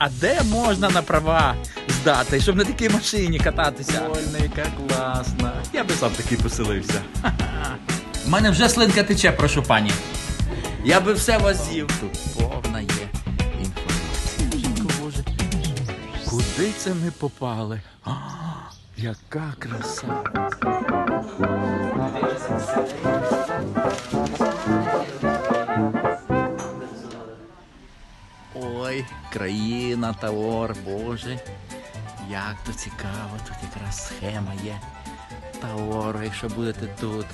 А де можна на права здати, щоб на такій машині кататися? Вольна, яка класна. Я би сам такий поселився. У мене вже слинка тече, прошу пані. Я би все возів. Тут повна є інформація. Боже. Куди це ми попали? А, яка краса. Ой, країна, Таор, Боже. Як то цікаво, тут якраз схема є. Таору, якщо будете тут,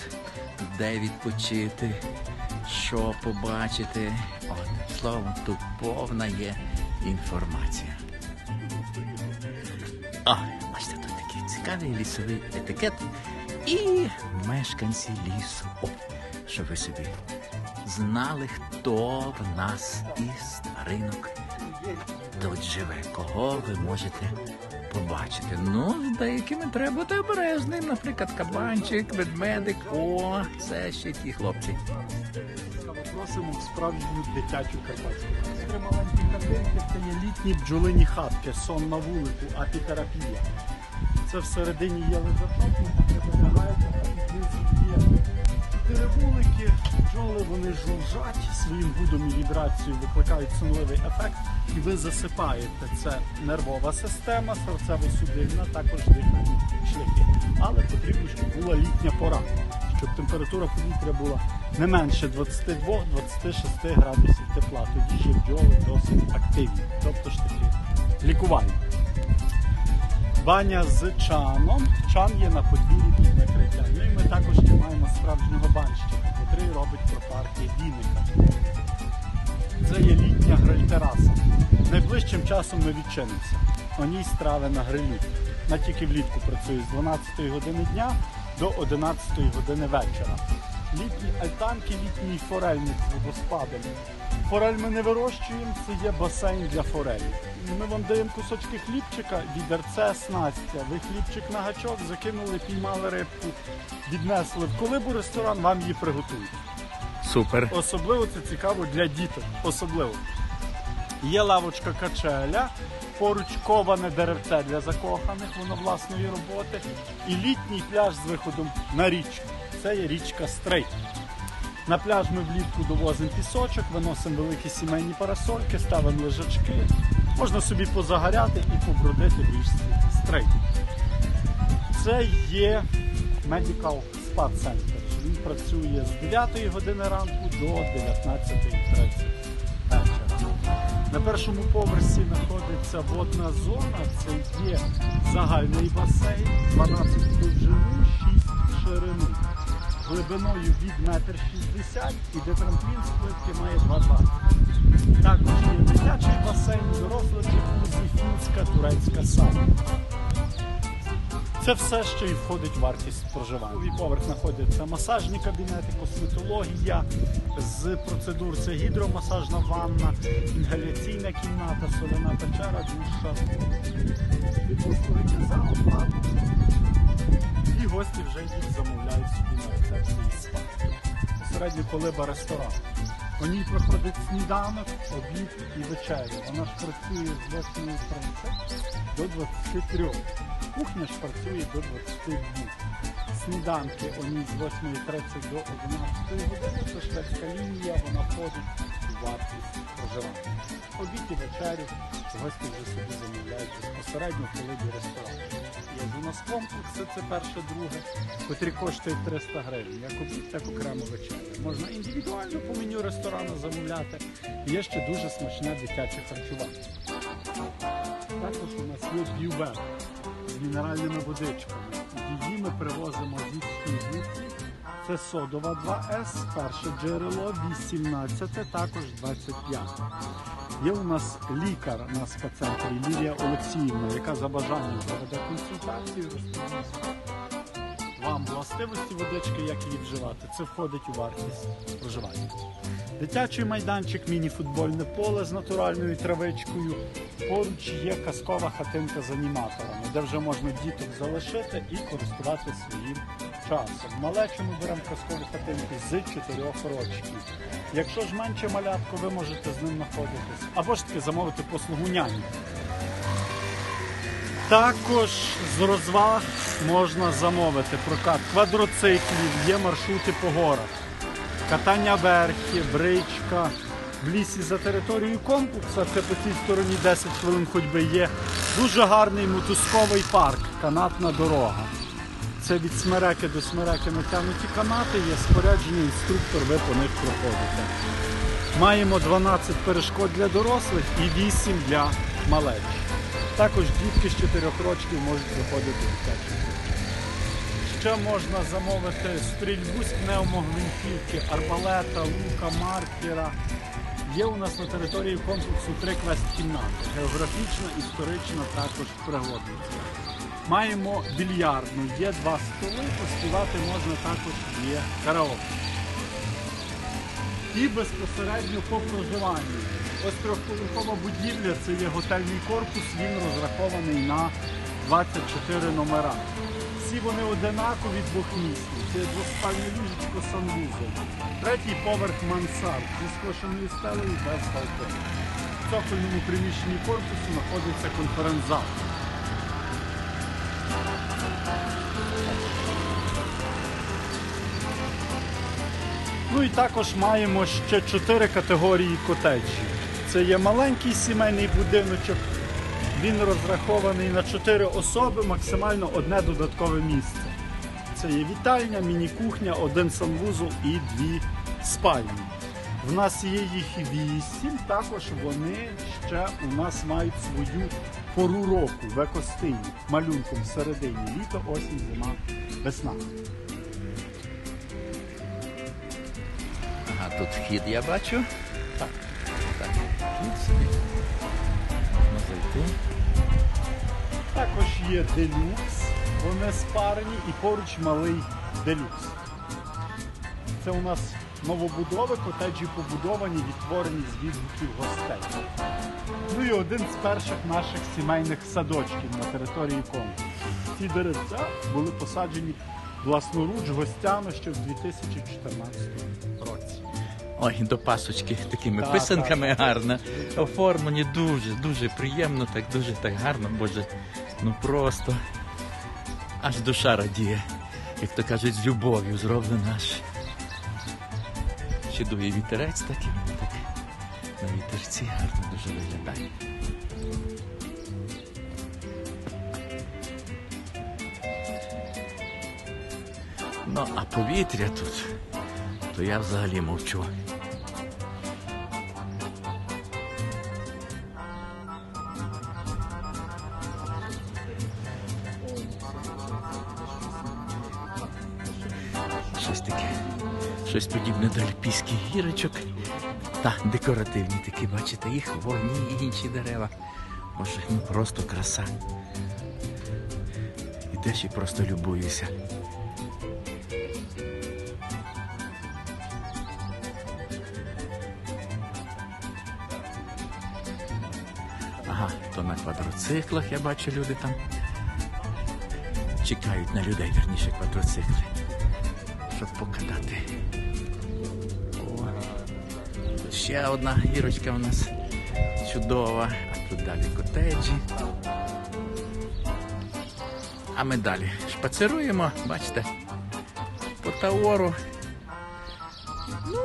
де відпочити, що побачити. От, словом, тут повна є інформація. О, бачите, тут такий цікавий лісовий етикет і мешканці лісу. Щоб ви собі знали, хто в нас із тваринок тут живе, кого ви можете побачити. Ну, з деякими треба бути обережним, наприклад, кабанчик, ведмедик. О, це ще ті хлопці. Просимо в справжню дитячу карпатську. Три маленькі картинки це є літні бджолині хатки, сон на вулику, апітерапія. Це всередині є лежачок, ви полягаєте, а під низом є бджоли вони жужжать своїм гудом і вібрацією викликають сонливий ефект, і ви засипаєте. Це нервова система, серцево-судинна, також дихальні шляхи. Але потрібно, щоб була літня пора, щоб температура повітря була не менше 22-26 градусів тепла. Тоді ще бджоли досить активні, тобто ж таки лікувальні. Баня з чаном. Чан є на подвір'ї під накриттям. Ну і ми також ще маємо справжнього банщика, який робить пропарки віника. Це є літня гриль-тераса. Найближчим часом ми відчинимося. У ній страви на грилі. На тільки влітку працює з 12 години дня до 11 години вечора. Літні альтанки, літній форельник з водоспадом. Форель ми не вирощуємо, це є басейн для форелі. Ми вам даємо кусочки хлібчика, відерце, снастя. Ви хлібчик на гачок, закинули, піймали рибку, віднесли в колибу ресторан, вам її приготують. Супер. Особливо це цікаво для діток. Особливо. Є лавочка качеля, поруч коване деревце для закоханих, воно власної роботи. І літній пляж з виходом на річку. Це є річка Стрейт. На пляж ми влітку довозимо пісочок, виносимо великі сімейні парасольки, ставимо лежачки. Можна собі позагоряти і побродити в річці Стрейт. Це є Medical Spa Center. Він працює з 9 години ранку до 19.30 вечора. На першому поверсі знаходиться водна зона. Це є загальний басейн, 12 в довжину, 6 ширину. Глибиною від 1,60 м і де трамплін з плитки має 2,20 Також є дитячий басейн, дорослий джакузі, фінська, турецька сауна. Це все, що і входить в вартість проживання. Другий поверх знаходяться масажні кабінети, косметологія з процедур це гідромасажна ванна, інгаляційна кімната, соляна печера, душа. Відпочивання за оплату. І гості вже замовляють собі на рецепції спа. Посередньо колиба ресторан. У ній проходить сніданок, обід і вечеря. Вона ж працює з 8.30 до 23. Кухня ж працює до 22. Сніданки у ній з 8.30 до 11 години. Це шведська лінія, вона входить у вартість проживання. Обід вечерю гості вже собі замовляють безпосередньо в колибі ресторану. Є у нас комплекси, це перше, друге, котрі коштують 300 гривень. Як обід, так окремо вечеря. Можна індивідуально по меню ресторану замовляти. Є ще дуже смачне дитяче харчування. Також у нас є бюве з мінеральними водичками. Її ми привозимо зі Східниці. Це содова 2С, перше джерело, 18, також 25. Є у нас лікар на спеццентрі Лілія Олексіївна, яка за бажанням проведе консультацію, розповість вам властивості водички, як її вживати. Це входить у вартість проживання. Дитячий майданчик, міні-футбольне поле з натуральною травичкою. Поруч є казкова хатинка з аніматорами, де вже можна діток залишити і користуватися своїм часом. Малечу ми беремо казкову хатинку з 4 років. Якщо ж менше малятко, ви можете з ним знаходитись. Або ж таки замовити послугу няні. Також з розваг можна замовити прокат квадроциклів, є маршрути по горах, катання верхи, бричка. В лісі за територією комплексу, це по цій стороні 10 хвилин ходьби є дуже гарний мотузковий парк, канатна дорога. Це від смереки до смереки натягнуті канати, є споряджений інструктор, ви по них проходите. Маємо 12 перешкод для дорослих і 8 для малечі. Також дітки з 4 років можуть виходити в дитячі. Ще можна замовити стрільбу з пневмогвинтівки, арбалета, лука, маркера. Є у нас на території комплексу три квест-кімнати. Географічна, історична, також пригодниця. Маємо більярдну, є два столи, поспівати можна також є караоке. І безпосередньо по проживанню. Ось трьохповерхова будівля, це є готельний корпус, він розрахований на 24 номера. Всі вони одинакові двохмісні. Це двоспальне ліжечко санвузол. Третій поверх мансард зі скошеною стелею без балкону. В цокольному приміщенні корпусу знаходиться конференц-зал. Ну і також маємо ще чотири категорії котеджів. Це є маленький сімейний будиночок. Він розрахований на чотири особи, максимально одне додаткове місце. Це є вітальня, міні-кухня, один санвузол і дві спальні. В нас є їх вісім, також вони ще у нас мають свою пору року в екостилі, малюнком всередині. Літо, осінь, зима, весна. Ага, тут вхід я бачу. Так. Так, вхід сюди. Можна зайти. Також є делюкс, вони спарені і поруч малий делюкс. Це у нас новобудови, котеджі побудовані, відтворені з відгуків гостей. Ну і один з перших наших сімейних садочків на території комплексу. Ці деревця були посаджені власноруч гостями ще в 2014 році. Ой, до пасочки такими Так, писанками гарно. Оформлені дуже, дуже приємно, так дуже так гарно, боже. Ну просто аж душа радіє, як то кажуть, з любов'ю зроблено аж. Ще дує вітерець такий, так на вітерці гарно дуже виглядає. Ну, а повітря тут, то я взагалі мовчу. Щось таке, щось подібне до альпійських гірочок. Та декоративні такі, бачите, і хвойні, і інші дерева. Боже, ну просто краса. Ідеш і просто любуєшся. Ага, то на квадроциклах я бачу люди там. Чекають на людей, верніше квадроцикли. Щоб покатати. Ще одна гірочка у нас чудова, а тут далі котеджі. А ми далі шпацируємо, бачите, по Таору. Ну,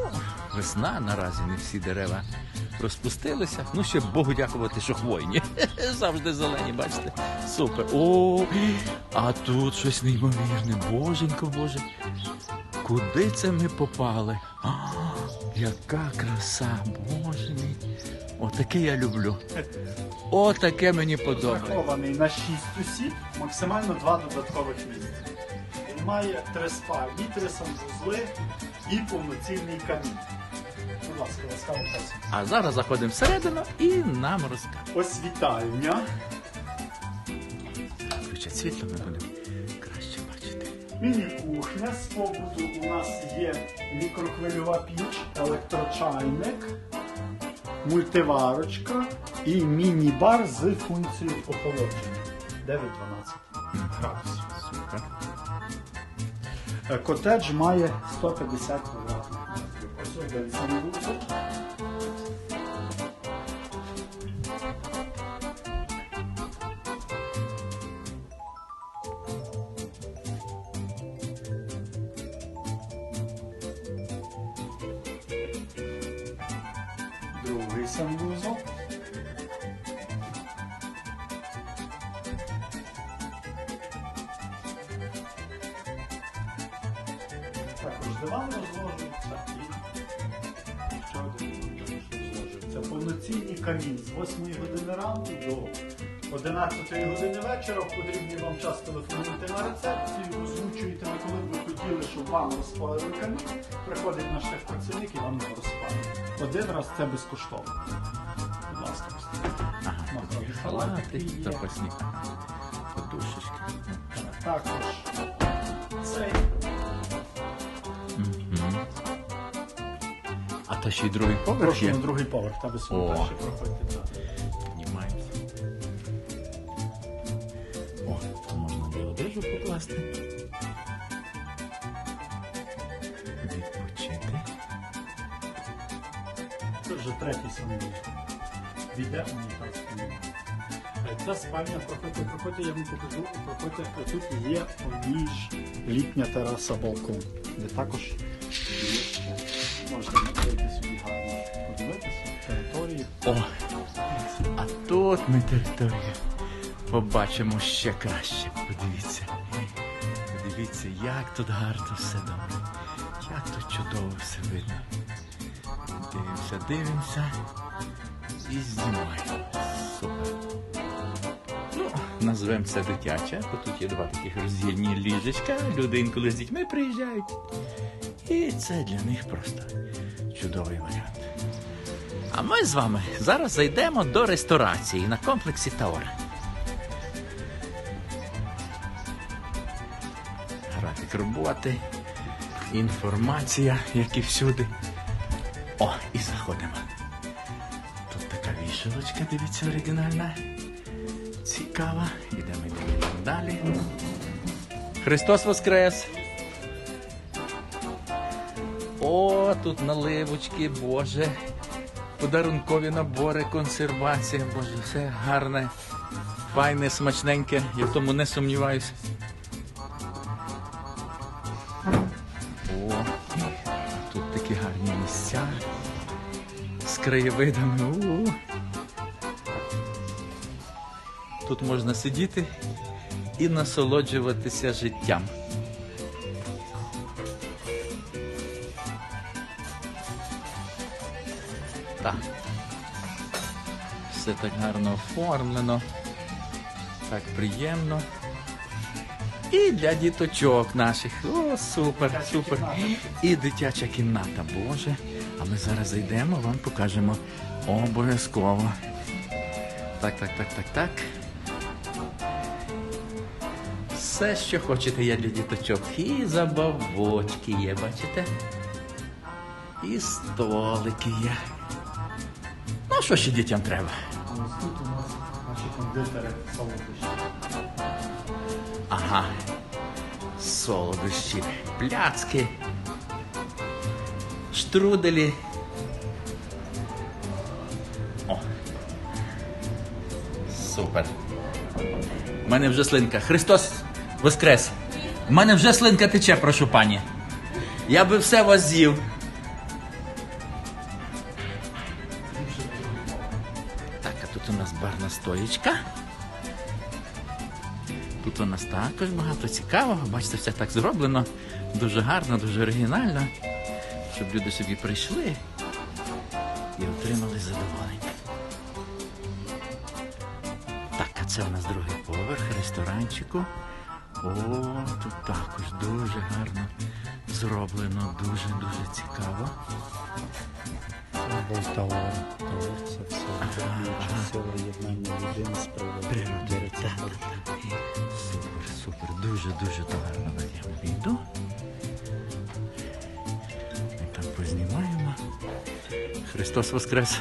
весна наразі не всі дерева розпустилися. Ну, ще Богу дякувати, що хвойні. Завжди зелені, бачите? Супер. О, а тут щось неймовірне. Боженько, Боже. Куди це ми попали? А, яка краса, Боже мій. Отаке я люблю. Отаке мені подобається. Розрахований на 6 осіб, максимально 2 додаткових місця. Він має три спальні, три санвузли і повноцінний камін. Будь ласка, ласкаво просимо. А зараз заходимо всередину і нам розкажуть. Ось вітальня. Включать світло, ми будемо. Міні-кухня. З побуту у нас є мікрохвильова піч, електрочайник, мультиварочка і міні-бар з функцією охолодження. 9-12 градусів. Супер. Е, Котедж має 150 квадратних метрів. Ось один санвузол. Також диван розложується і ще один розложується. Повноцінний камін з 8 години ранку до 11 години вечора. Потрібний вам час телефонуйте на рецепцію, озвучуєте, коли ви хотіли, щоб вам розпалили камін. Приходить наш техпрацівник і вам його розпалює. Один раз це безкоштовно. Будь ласка, Ага. Також А ще й другий поверх Прошу є. на другий поверх, та ви свій О. перший проходьте. Піднімаємося. О, то можна було одежу покласти. Відпочити. Це вже третій санвузол. Віде унітаз. Е, Ця спальня, проходьте, проходьте, я вам покажу. Проходьте, тут є ніж літня тераса балкон, де також є ще. Можете тут ми територію побачимо ще краще. Подивіться. Подивіться, як тут гарно все добре. Як тут чудово все видно. Дивимося, дивимося і знімаємо. Супер. Ну, назвемо це дитяче, бо тут є два таких роздільні ліжечка. Люди інколи з дітьми приїжджають. І це для них просто чудовий варіант. А ми з вами зараз зайдемо до ресторації на комплексі Таор. Графік роботи, інформація, як і всюди. О, і заходимо. Тут така вішалочка, дивіться, оригінальна. Цікава. Ідемо йдемо далі. Христос Воскрес! О, тут наливочки, Боже. Подарункові набори, консервація, Боже, все гарне, файне, смачненьке, я в тому не сумніваюся. О, тут такі гарні місця з краєвидами. У. Тут можна сидіти і насолоджуватися життям. Все так гарно оформлено. Так приємно. І для діточок наших. О, супер, супер. І дитяча кімната, Боже. А ми зараз зайдемо, вам покажемо обов'язково. Так, так, так, так, так. Все, що хочете, є для діточок. І забавочки є, бачите? І столики є. Ну, що ще дітям треба? Наші солодощі. Ага. Солодощі, пляцки, штруделі. О. Супер. У мене вже слинка. Христос Воскрес! У мене вже слинка тече, прошу пані. Я би все вас з'їв. Барна. Тут у нас також багато цікавого. Бачите, все так зроблено. Дуже гарно, дуже оригінально. Щоб люди собі прийшли і отримали задоволення. Так, а це у нас другий поверх ресторанчику. О, тут також дуже гарно зроблено, дуже-дуже цікаво. Був Тавор. Тавор це все. Об'єднуюча сила єднання людини з так. Супер, супер. Дуже-дуже то гарно я вийду. Ми там познімаємо. Христос Воскрес!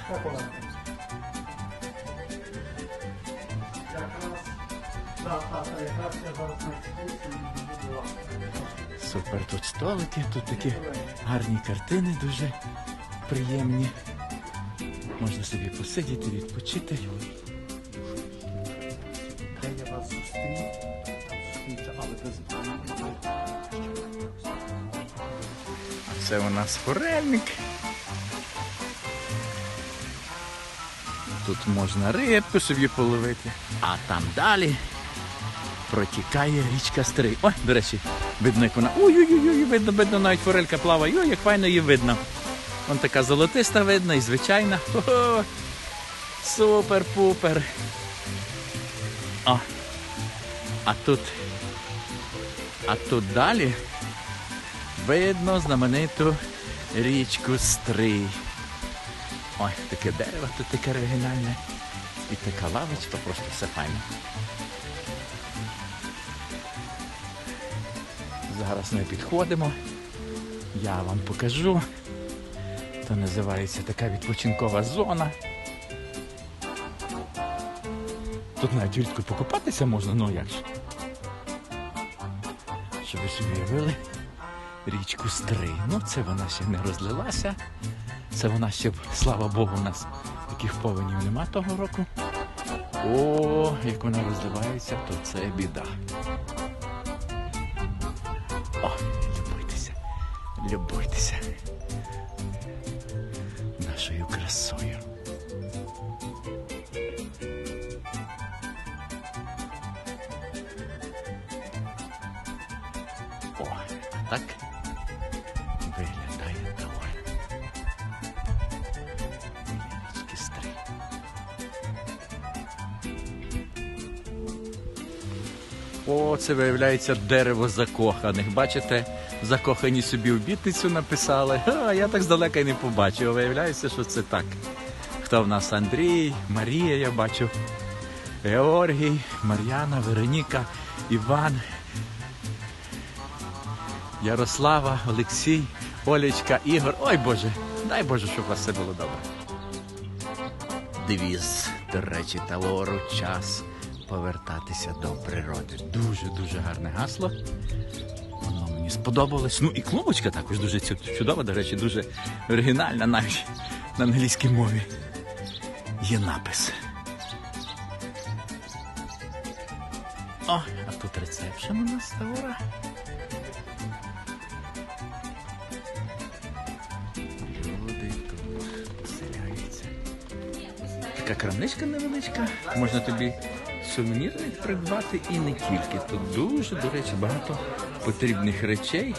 Супер, тут столики, тут такі гарні картини, дуже приємні. Можна собі посидіти, відпочити. Де я вас зустрів, але без А це у нас форельник. Тут можна рибку собі половити. А там далі протікає річка Стрий. Ой, до речі, видно, як вона. Ой-ой-ой, видно, видно, навіть форелька плаває. Ой, як файно її видно. Вон така золотиста видно і звичайна. Супер-пупер. А тут. А тут далі видно знамениту річку Стрий. Ой, таке дерево тут таке оригінальне. І така лавочка, просто все файно. Зараз ми підходимо. Я вам покажу. Це називається така відпочинкова зона. Тут навіть влітку покупатися можна, ну як ж. Щоб ви собі уявили річку Стрий. Ну, це вона ще не розлилася. Це вона ще, слава Богу, у нас таких повенів нема того року. О, як вона розливається, то це біда. О, любуйтеся, любуйтеся красою. О, так виглядає доволі. Річки Стрий. О, це виявляється дерево закоханих. Бачите, закохані собі обітницю написали. А я так здалека й не побачив. Виявляється, що це так. Хто в нас Андрій, Марія, я бачу. Георгій, Мар'яна, Вероніка, Іван, Ярослава, Олексій, Олечка, Ігор. Ой Боже, дай Боже, щоб у вас все було добре. Девіз, до речі, Талору час повертатися до природи. Дуже дуже гарне гасло. Сподобалось. Ну і клубочка також дуже чудова, до речі, дуже оригінальна навіть на англійській мові. Є напис. О, а тут рецепшн у нас Тавора. Люди тут поселяються. Така крамничка невеличка. Можна тобі сувеніри придбати і не тільки. Тут дуже, до речі, багато потрібних речей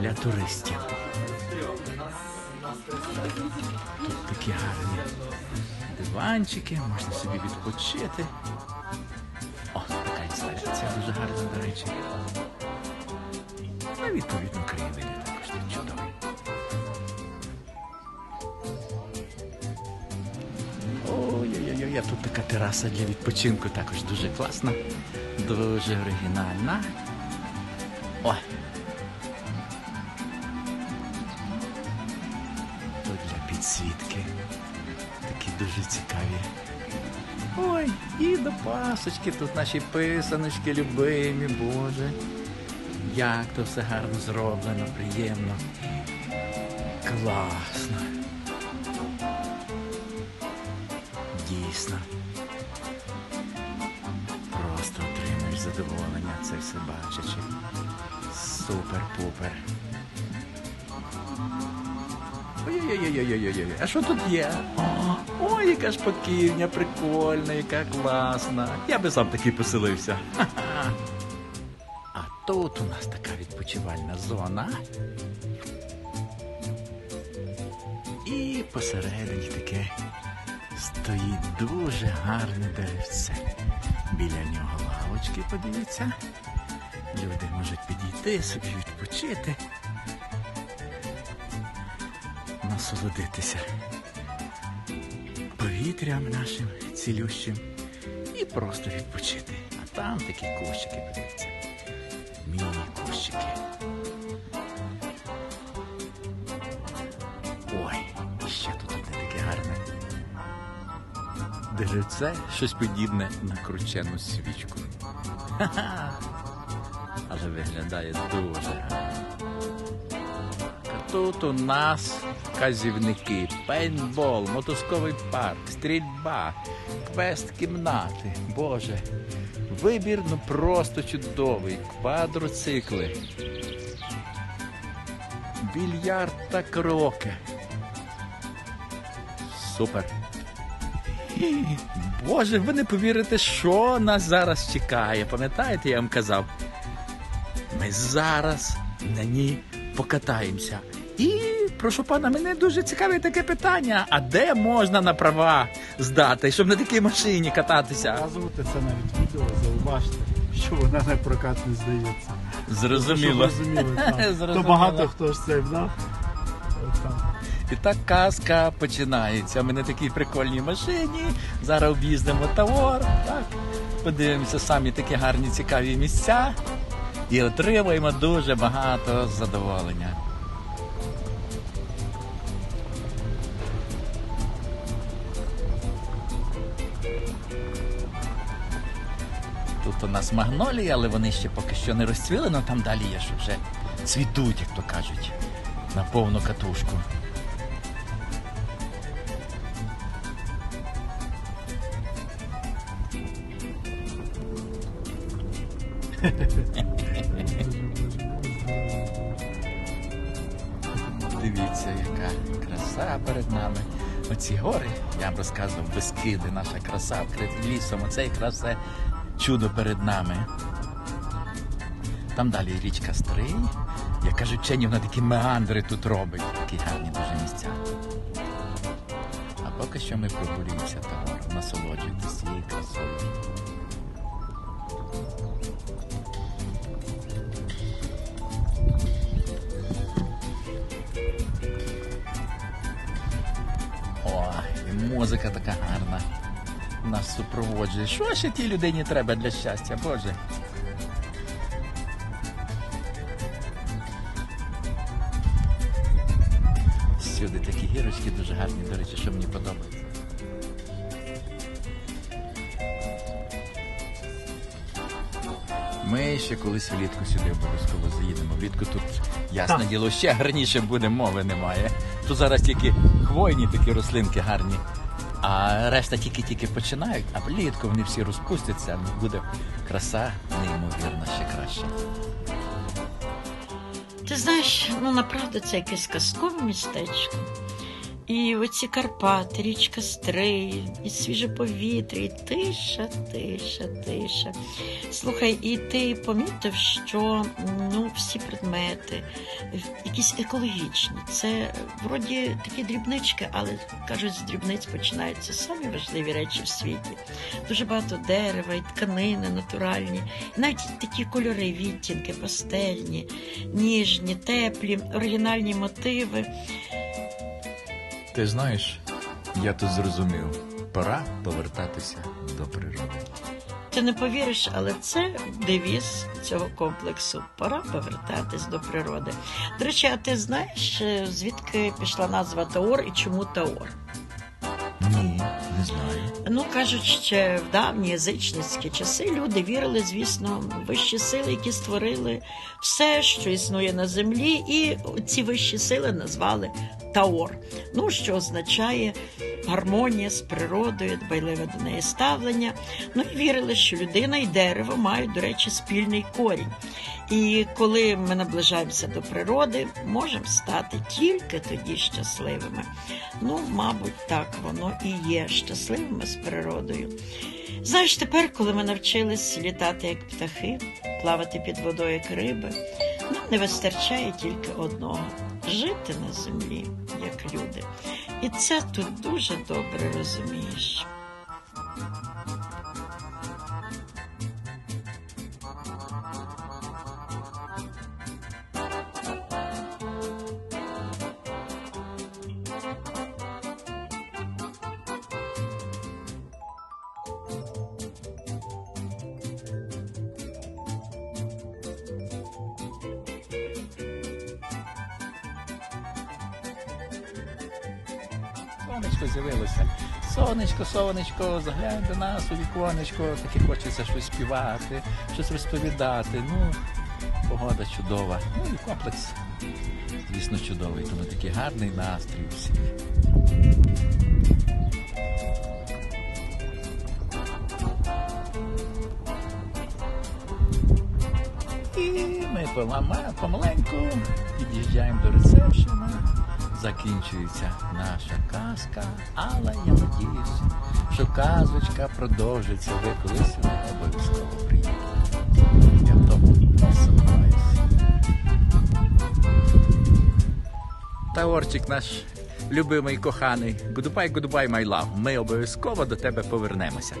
для туристів. Тут такі гарні диванчики, можна собі відпочити. О, така інсталяція дуже гарна, до речі. Ну, відповідно, краєвиди тераса для відпочинку також дуже класна, дуже оригінальна. О! Тут для підсвітки. Такі дуже цікаві. Ой, і до пасочки, тут наші писаночки любимі, Боже. Як то все гарно зроблено, приємно. Класно. Дійсно. Все бачачи. Супер-пупер. Ой-ой-ой-ой-ой-ой. А що тут є? Ой, яка ж покірня, прикольна, яка класна. Я би сам такий поселився. А тут у нас така відпочивальна зона. І посередині таке стоїть дуже гарне деревце. Біля нього лавочки, подивіться. Люди можуть підійти собі відпочити, насолодитися повітрям нашим цілющим і просто відпочити. А там такі кущики, подивіться. Міні-кущики. Ой, і ще тут одне таке гарне. Деревце щось подібне на кручену свічку. Ха-ха. Виглядає дуже гарно. А Тут у нас казівники, пейнтбол, мотузковий парк, стрільба, квест-кімнати. Боже, вибір ну просто чудовий. Квадроцикли, більярд та кроки. Супер. Боже, ви не повірите, що нас зараз чекає. Пам'ятаєте, я вам казав? Ми зараз на ній покатаємося. І прошу пана, мене дуже цікавить таке питання: а де можна на права здати, щоб на такій машині кататися? Показувати це навіть відео, зауважте, що вона на прокат не здається. Зрозуміло. То багато хто ж це знав. І так казка починається. Ми на такій прикольній машині. Зараз об'їздимо Тавор. Так. Подивимося самі такі гарні цікаві місця і отримаємо дуже багато задоволення. Тут у нас магнолії, але вони ще поки що не розцвіли, але там далі є, що вже цвітуть, як то кажуть, на повну катушку. Перед нами. Оці гори, я вам розказував, Бескиди, наша краса, вкриті лісом, оце якраз це чудо перед нами. Там далі річка Стрий. Я кажу, вчені, вона такі меандри тут робить. Такі гарні дуже місця. А поки що ми прогулюємося таваром, насолоджуємося цією красою. Музика така гарна. Нас супроводжує. Що ще тій людині треба для щастя, Боже? Всюди такі гірочки дуже гарні, до речі, що мені подобається. Ми ще колись влітку сюди обов'язково заїдемо. Влітку тут, ясне діло, ще гарніше буде, мови немає. Тут зараз тільки хвойні такі рослинки гарні, а решта тільки-тільки починають, а влітку вони всі розпустяться, буде краса неймовірна ще краще. Ти знаєш, ну направду це якесь казкове містечко. І оці Карпати, річка Стрий, і свіже повітря, і тиша, тиша, тиша. Слухай, і ти помітив, що ну, всі предмети якісь екологічні. Це вроді такі дрібнички, але кажуть, з дрібниць починаються самі важливі речі в світі. Дуже багато дерева, і тканини натуральні, і навіть такі кольори, відтінки, пастельні, ніжні, теплі, оригінальні мотиви. Ти знаєш, я тут зрозумів, пора повертатися до природи. Ти не повіриш, але це девіз цього комплексу. Пора повертатись до природи. До речі, а ти знаєш, е, звідки пішла назва Таор і чому Таор? Не знаю. Ну кажуть, ще в давні язичницькі часи люди вірили, звісно, в вищі сили, які створили все, що існує на землі, і ці вищі сили назвали Таор. Ну, що означає гармонія з природою, дбайливе до неї ставлення. Ну і вірили, що людина і дерево мають, до речі, спільний корінь. І коли ми наближаємося до природи, можемо стати тільки тоді щасливими. Ну, мабуть, так воно і є щасливими з природою. Знаєш, тепер, коли ми навчились літати як птахи, плавати під водою як риби, нам не вистачає тільки одного жити на землі, як люди. І це тут дуже добре розумієш. Сонечко, заглянь до нас у віконечко, таке хочеться щось співати, щось розповідати. Ну, погода чудова. Ну і комплекс, звісно, чудовий, тому такий гарний настрій всіх. І ми помаленьку під'їжджаємо до ресепшена. Закінчується наша казка, але я надіюсь, що казочка продовжиться. Ви колись сюди обов'язково приїдете. Я в тому не сумніваюся. Та Орчик наш любимий коханий. Goodbye, goodbye, my love. Ми обов'язково до тебе повернемося.